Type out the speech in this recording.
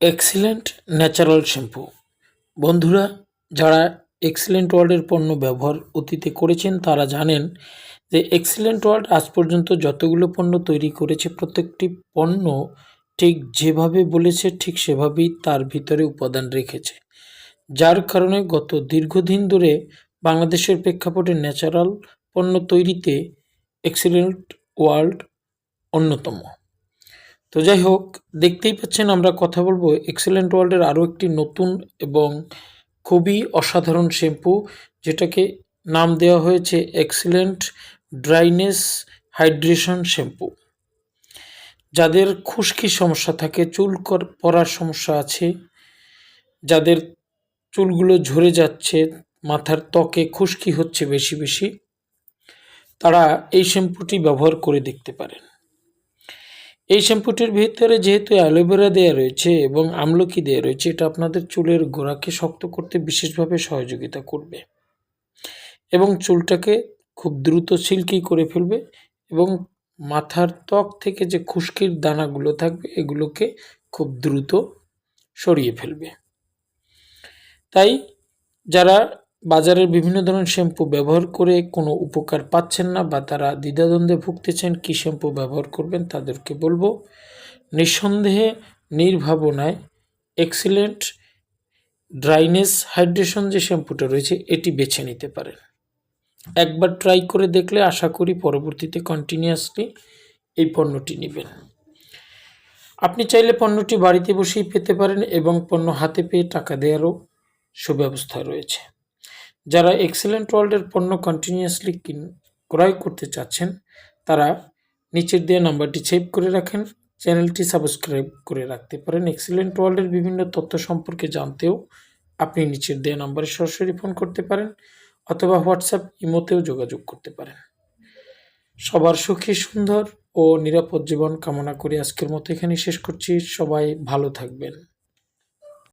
Excellent natural shampoo. বন্ধুরা, যারা excellent ওয়ার্ল্ডের পণ্য ব্যবহার অতীতে করেছেন, তারা জানেন যে এক্সিলেন্ট ওয়ার্ল্ড আজ পর্যন্ত যতগুলো পণ্য তৈরি করেছে, প্রত্যেকটি পণ্য ঠিক যেভাবে বলেছে, ঠিক সেভাবেই তার ভিতরে উপাদান রেখেছে। যার কারণে গত দীর্ঘদিন ধরে বাংলাদেশের প্রেক্ষাপটে ন্যাচারাল পণ্য তৈরিতে এক্সিলেন্ট ওয়ার্ল্ড অন্যতম। তো যাই হোক, দেখতেই পাচ্ছেন আমরা কথা বলব এক্সেলেন্ট ওয়ার্ল্ডের আরও একটি নতুন এবং খুবই অসাধারণ শ্যাম্পু, যেটাকে নাম দেওয়া হয়েছে এক্সেলেন্ট ড্রাইনেস হাইড্রেশন শ্যাম্পু যাদের খুশকি সমস্যা থাকে, চুল পড়ার সমস্যা আছে, যাদের চুলগুলো ঝরে যাচ্ছে, মাথার ত্বকে খুশকি হচ্ছে বেশি বেশি, তারা এই শ্যাম্পুটি ব্যবহার করে দেখতে পারেন। এই শ্যাম্পুটির ভিতরে যেহেতু অ্যালোভেরা দেওয়া রয়েছে এবং আমলকি দেওয়া রয়েছে, এটা আপনাদের চুলের গোড়াকে শক্ত করতে বিশেষভাবে সহযোগিতা করবে এবং চুলটাকে খুব দ্রুত সিল্কি করে ফেলবে এবং মাথার ত্বক থেকে যে খুশকির দানাগুলো থাকবে, এগুলোকে খুব দ্রুত সরিয়ে ফেলবে। তাই যারা বাজারের বিভিন্ন ধরনের শ্যাম্পু ব্যবহার করে কোনো উপকার পাচ্ছেন না বা তারা দ্বিধাদ্বন্দ্বে ভুগতেছেন, কী শ্যাম্পু ব্যবহার করবেন তাদেরকে বলব, নিঃসন্দেহে নির্ভাবনায় এক্সিলেন্ট ড্রাইনেস হাইড্রেশন যে শ্যাম্পুটা রয়েছে এটি বেছে নিতে পারেন। একবার ট্রাই করে দেখলে আশা করি পরবর্তীতে কন্টিনিউয়াসলি এই পণ্যটি নেবেন। আপনি চাইলে পণ্যটি বাড়িতে বসেই পেতে পারেন এবং পণ্য হাতে পেয়ে টাকা দেওয়ারও সুব্যবস্থা রয়েছে। যারা এক্সেলেন্ট ওয়ার্ল্ডের পণ্য কন্টিনিউয়াসলি কিন, ক্রয় করতে চাচ্ছেন, তারা নিচের দেওয়া নাম্বারটি সেভ করে রাখেন। চ্যানেলটি সাবস্ক্রাইব করে রাখতে পারেন। এক্সেলেন্ট ওয়ার্ল্ডের বিভিন্ন তথ্য সম্পর্কে জানতেও আপনি নিচের দেওয়া নাম্বারে সরাসরি ফোন করতে পারেন অথবা হোয়াটসঅ্যাপ ইমোতেও যোগাযোগ করতে পারেন। সবার সুখী সুন্দর ও নিরাপদ জীবন কামনা করে আজকের মতো এখানে শেষ করছি। সবাই ভালো থাকবেন।